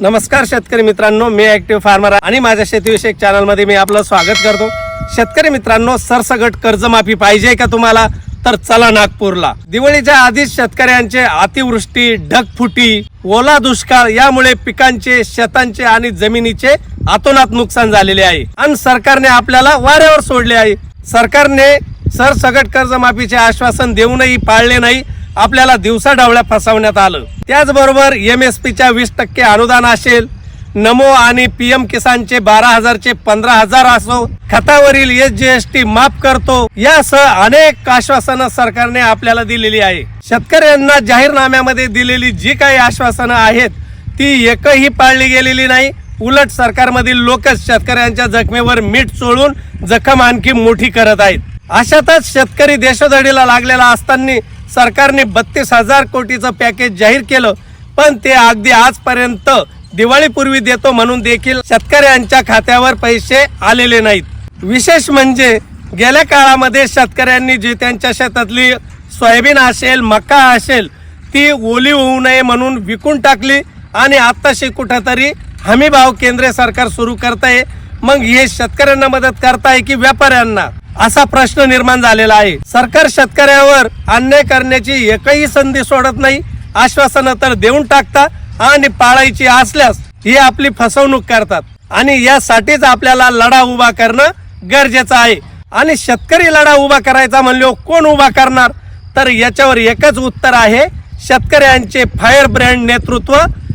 नमस्कार शेतकरी मित्रांनो मी ऍक्टिव्ह फार्मर आणि माझ्या शेतीविषयक चॅनलमध्ये मी आपलं स्वागत करतो. शेतकरी मित्रांनो सरसगट कर्जमाफी पाहिजे का तुम्हाला? तर चला नागपूरला. दिवाळीच्या आधीच शेतकऱ्यांचे अतिवृष्टी ढगफुटी ओला दुष्काळ यामुळे पिकांचे शेतांचे आणि जमिनीचे आतोनात नुकसान झालेले आहे. आणि सरकारने आपल्याला वाऱ्यावर सोडले आहे. सरकारने सरसगट कर्जमाफीचे आश्वासन देऊनही पाळले नाही. आपल्याला दिवसाढवळ्या फसवण्यात आलं. त्याचबरोबर एम एस पीच्या वीस टक्के अनुदान असेल. नमो आणि पीएम किसानचे बारा हजारचे पंधरा हजार असो खतावरील एस जी एस टी माफ करतो यासह अनेक आश्वासनं सरकारने आपल्याला दिलेली आहे. शेतकऱ्यांना जाहीरनाम्यामध्ये दिलेली जी काही आश्वासनं आहेत ती एकही पाळली गेलेली नाही. उलट सरकारमधील लोकच शेतकऱ्यांच्या जखमेवर मीठ चोळून जखम आणखी मोठी करत आहेत. अशातच शेतकरी देशोधडीला लागलेला असताना सरकारने बत्तीस हजार कोटीचं पॅकेज जाहीर केलं पण ते अगदी आजपर्यंत दिवाळीपूर्वी देतो म्हणून देखील शेतकऱ्यांच्या खात्यावर पैसे आलेले नाहीत. विशेष म्हणजे गेल्या काळामध्ये शेतकऱ्यांनी जी त्यांच्या शेतातली सोयाबीन असेल मका असेल ती ओली होऊ नये म्हणून विकून टाकली आणि आत्ताशी कुठंतरी हमी भाव केंद्र सरकार सुरू करताय. मग हे शेतकऱ्यांना मदत करताय की व्यापाऱ्यांना? असा प्रश्न निर्माण झालेला आहे. सरकार शेतकऱ्यावर अन्याय करण्याची एकही संधी सोडत नाही आश्वासनं तर देऊन टाकता आणि पाळायची असल्यास ही आपली फसवणूक करतात. आणि यासाठीच आपल्याला लढा उभा करणं गरजेचं आहे. आणि शेतकरी लढा उभा करायचा म्हणलो कोण उभा करणार? तर याच्यावर एकच उत्तर आहे शेतकऱ्यांचे फायर ब्रँड नेतृत्व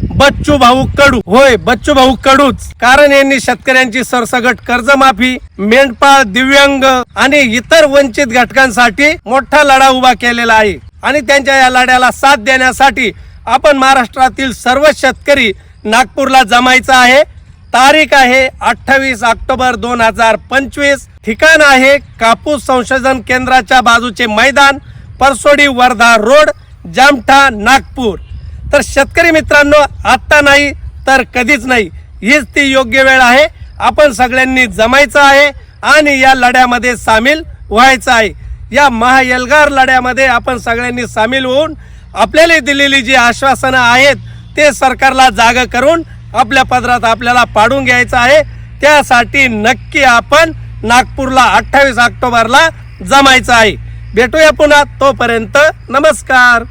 बच्चू भाऊ कडू. होय बच्चू भाऊ कडूच. कारण यांनी शेतकऱ्यांची सरसगट कर्जमाफी मेंढपाळ दिव्यांग आणि इतर वंचित घटकांसाठी मोठा लढा उभा केलेला आहे. आणि त्यांच्या या लढ्याला साथ देण्यासाठी आपण महाराष्ट्रातील सर्व शेतकरी नागपूरला जमायचं आहे. तारीख आहे अठ्ठावीस ऑक्टोबर दोन हजार पंचवीस. ठिकाण आहे कापूस संशोधन केंद्राच्या बाजूचे मैदान परसोडी वर्धा रोड जामठा नागपूर. तर शेतकरी मित्रांनो आत्ता नाही तर कधीच नाही. हीच ती योग्य वेळ आहे. आपण सगळ्यांनी जमायचं आहे आणि या लढ्यामध्ये सामील व्हायचं आहे. या महाएल्गार लढ्यामध्ये आपण सगळ्यांनी सामील होऊन आपल्याला दिलेली जी आश्वासनं आहेत ते सरकारला जाग करून आपल्या पदरात आपल्याला पाडून घ्यायचं आहे. त्यासाठी नक्की आपण नागपूरला अठ्ठावीस ऑक्टोबरला जमायचं आहे. भेटूया पुन्हा तोपर्यंत नमस्कार.